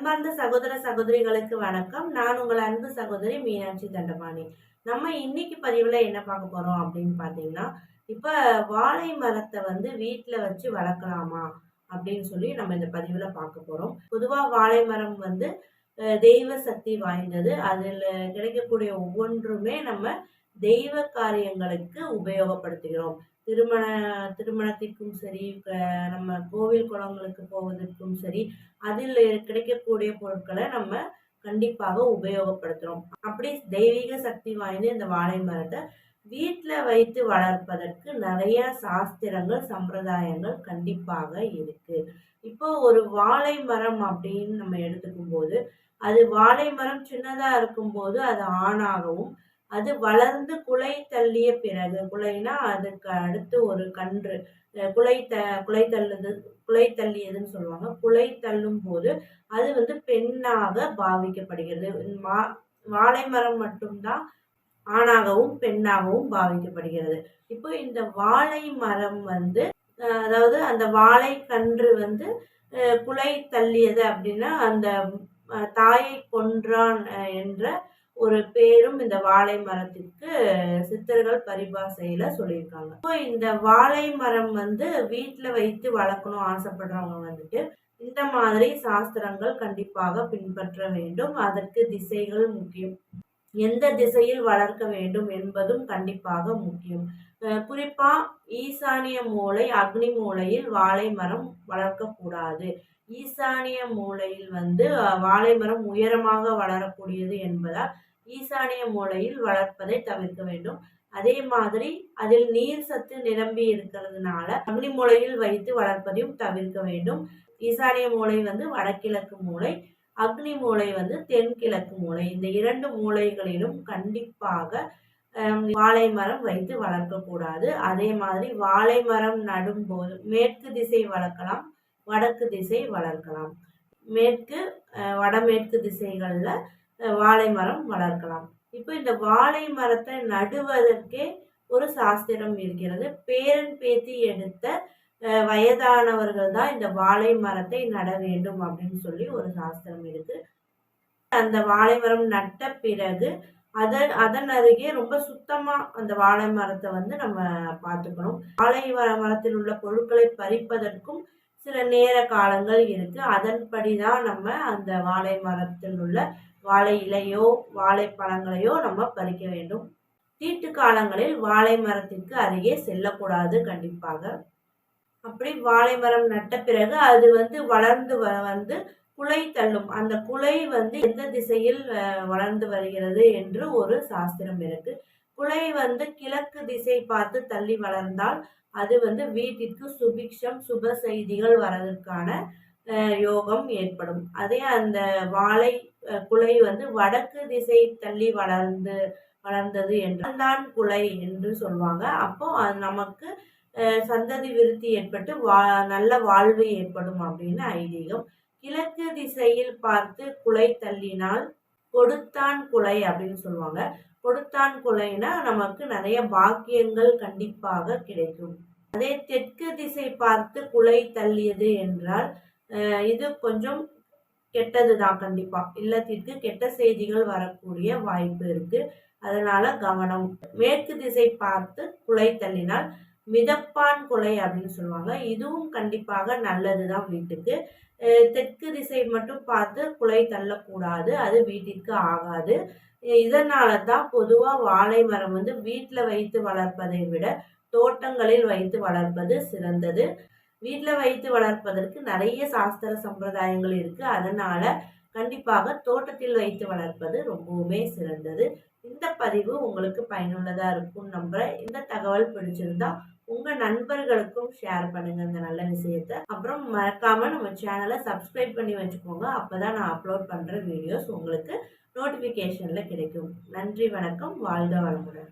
அன்பார்ந்த சகோதர சகோதரிகளுக்கு வணக்கம். நான் உங்கள் அன்பு சகோதரி மீனாட்சி தண்டபாணி. நம்ம இன்னைக்கு பதிவில் என்ன பார்க்க போகிறோம் அப்படின்னு பார்த்தீங்கன்னா இப்போ வாழை மரத்தை வந்து வீட்டில் வச்சு வளர்க்கலாமா அப்படின்னு சொல்லி நம்ம இந்த பதிவில் பார்க்க போகிறோம் பொதுவாக வாழை மரம் வந்து தெய்வ சக்தி வாய்ந்தது. அதில் கிடைக்கக்கூடிய ஒவ்வொன்றுமே நம்ம தெய்வ காரியங்களுக்கு உபயோகப்படுத்துகிறோம். திருமண திருமணத்திற்கும் சரி நம்ம கோவில் குளங்களுக்கு போவதற்கும் சரி அதில் கிடைக்கக்கூடிய பொருட்களை நம்ம கண்டிப்பாக உபயோகப்படுத்துகிறோம் அப்படி தெய்வீக சக்தி வாய்ந்த இந்த வாழை மரத்தை வீட்டில் வைத்து வளர்ப்பதற்கு நிறைய சாஸ்திரங்கள் சம்பிரதாயங்கள் கண்டிப்பாக இருக்கு. இப்போ ஒரு வாழை மரம் அப்படின்னு நம்ம எடுத்துக்கும் போது அது வாழை மரம் சின்னதாக இருக்கும்போது அது ஆணாகவும் அது வளர்ந்து குலை தள்ளிய பிறகு குலைனா அதுக்கு அடுத்து ஒரு கன்று. குலை த குலை தள்ளுது குலை தள்ளியதுன்னு சொல்லுவாங்க. குலை தள்ளும் போது அது வந்து பெண்ணாக பாவிக்கப்படுகிறது. மா வாழை மரம் மட்டும்தான் ஆணாகவும் பெண்ணாகவும் பாவிக்கப்படுகிறது. இப்போ இந்த வாழை மரம் வந்து அதாவது அந்த வாழை கன்று வந்து குலை தள்ளியது அப்படின்னா அந்த தாயை கொன்றான் என்ற ஒரு பேரும் இந்த வாழை மரத்திற்கு சித்தர்கள் பரிபாசையில சொல்லியிருக்காங்க. இப்போ இந்த வாழை மரம் வந்து வீட்டில் வைத்து வளர்க்கணும் ஆசைப்படுறவங்க வந்துட்டு இந்த மாதிரி சாஸ்திரங்கள் கண்டிப்பாக பின்பற்ற வேண்டும். அதற்கு திசைகள் முக்கியம். எந்த திசையில் வளர்க்க வேண்டும் என்பதும் கண்டிப்பாக முக்கியம். குறிப்பா ஈசானிய மூலை அக்னி மூலையில் வாழை மரம் வளர்க்கக்கூடாது. ஈசானிய மூலையில் வந்து வாழை மரம் உயரமாக வளரக்கூடியது என்பதால் ஈசானிய மூலையில் வளர்ப்பதை தவிர்க்க வேண்டும். அதே மாதிரி அதில் நீர் சத்து நிரம்பி இருக்கிறதுனால அக்னி மூலையில் வைத்து வளர்ப்பதையும் தவிர்க்க வேண்டும். ஈசானிய மூலை வந்து வடகிழக்கு மூலை அக்னி மூலை வந்து தென்கிழக்கு மூலை. இந்த இரண்டு மூலைகளிலும் கண்டிப்பாக வாழை மரம் வைத்து வளர்க்கக்கூடாது அதே மாதிரி வாழை மரம் நடும்போது மேற்கு திசை வளர்க்கலாம் வடக்கு திசை வளர்க்கலாம். மேற்கு வடமேற்கு திசைகளில் வாழை மரம் வளர்க்கலாம். இப்போ இந்த வாழை மரத்தை நடுவதற்கே ஒரு சாஸ்திரம் இருக்கிறது. பேரன் பேத்தி எடுத்த வயதானவர்கள் தான் இந்த வாழை மரத்தை நட வேண்டும் அப்படின்னு சொல்லி ஒரு சாஸ்திரம் இருக்கு. அந்த வாழை மரம் நட்ட பிறகு அதன் அதன் அருகே ரொம்ப சுத்தமா அந்த வாழை மரத்தை வந்து நம்ம பார்த்துக்கணும். வாழை மர- மரத்தில் உள்ள பொருட்களை பறிப்பதற்கும் சில நேர காலங்கள் இருக்கு. அதன்படி தான் நம்ம அந்த வாழை மரத்தில் உள்ள வாழை இலையோ வாழைப்பழங்களையோ நம்ம பறிக்க வேண்டும். தீட்டு காலங்களில் வாழை மரத்திற்கு அருகே செல்லக்கூடாது கண்டிப்பாக. அப்படி வாழை மரம் நட்ட பிறகு அது வந்து வளர்ந்து வ- வந்து குலை தள்ளும். அந்த குலை வந்து எந்த திசையில் வளர்ந்து வருகிறது என்று ஒரு சாஸ்திரம் இருக்கு. குலை வந்து கிழக்கு திசை பார்த்து தள்ளி வளர்ந்தால் அது வந்து வீட்டிற்கு சுபிக்ஷம் சுப செய்திகள் வரதற்கான யோகம் ஏற்படும். அதே அந்த வாழை குலை வந்து வடக்கு திசை தள்ளி வளர்ந்து வளர்ந்தது என்றால் குலை என்று சொல்லுவாங்க அப்போ அது நமக்கு சந்ததி விருத்தி ஏற்பட்டு வா நல்ல வாழ்வு ஏற்படும் அப்படின்னு ஐதீகம். கிழக்கு திசையில் பார்த்து குலை தள்ளினால் கொடுத்தான் குலை அப்படின்னு சொல்லுவாங்க. கொடுத்தான் குலைனா நமக்கு நிறைய பாக்கியங்கள் கண்டிப்பாக கிடைக்கும். அதே தெற்கு திசை பார்த்து குலை தள்ளியது என்றால் இது கொஞ்சம் கெட்டது தான் கண்டிப்பா. இல்லத்திற்கு கெட்ட செய்திகள் வரக்கூடிய வாய்ப்பு இருக்கு. அதனால கவனம். மேற்கு திசை பார்த்து குலை தள்ளினால் மிதப்பான் குலை அப்படின்னு சொல்லுவாங்க. இதுவும் கண்டிப்பாக நல்லது தான் வீட்டுக்கு தெற்கு திசை மட்டும் பார்த்து குலை தள்ளக்கூடாது. அது வீட்டிற்கு ஆகாது. இதனால தான் பொதுவாக வாழை மரம் வந்து வீட்டில் வைத்து வளர்ப்பதை விட தோட்டங்களில் வைத்து வளர்ப்பது சிறந்தது. வீட்டில் வைத்து வளர்ப்பதற்கு நிறைய சாஸ்திர சம்பிரதாயங்கள் இருக்கு. அதனால கண்டிப்பாக தோட்டத்தில் வைத்து வளர்ப்பது ரொம்பவுமே சிறந்தது. இந்த பதிவு உங்களுக்கு பயனுள்ளதாக இருக்கும் நம்புகிறேன் இந்த தகவல் பிடிச்சிருந்தா உங்க நண்பர்களுக்கும் ஷேர் பண்ணுங்க இந்த நல்ல விஷயத்த. அப்புறம் மறக்காம நம்ம சேனலை சப்ஸ்கிரைப் பண்ணி வச்சுக்கோங்க. அப்பதான் நான் அப்லோட் பண்ற வீடியோஸ் உங்களுக்கு நோட்டிபிகேஷன்ல கிடைக்கும். நன்றி வணக்கம். வாழ்க வளமுடன்.